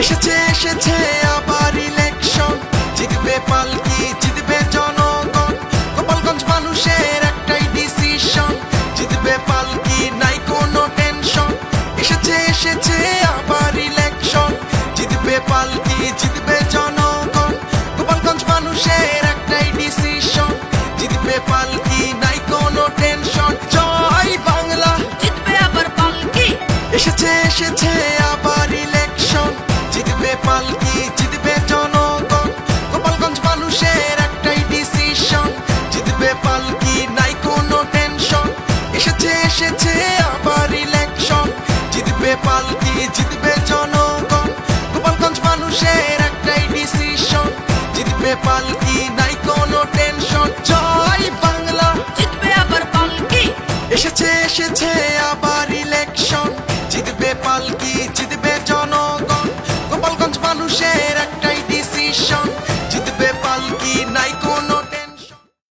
এসেছে এসেছে আবার ইলেকশন জিতবে পালকি জিতবে জনগণ। গোপালগঞ্জ মানুষের একটাই ডিসিশন জিতবে পালকি নাই কোনো টেনশন এসেছে এসেছে আবার ইলেকশন জিতবে পালকি জিতবে জনগণ। গোপালগঞ্জ মানুষের একটাই ডিসিশন জিতবে পালকি নাই কোনো টেনশন জয় বাংলা। জিতবে আবার পালকি এসেছে এসেছে পালকি নাই কোনো টেনশন জয় বাংলা। জিতবে আবার পালকি। এসেছে এসেছে আবার ইলেকশন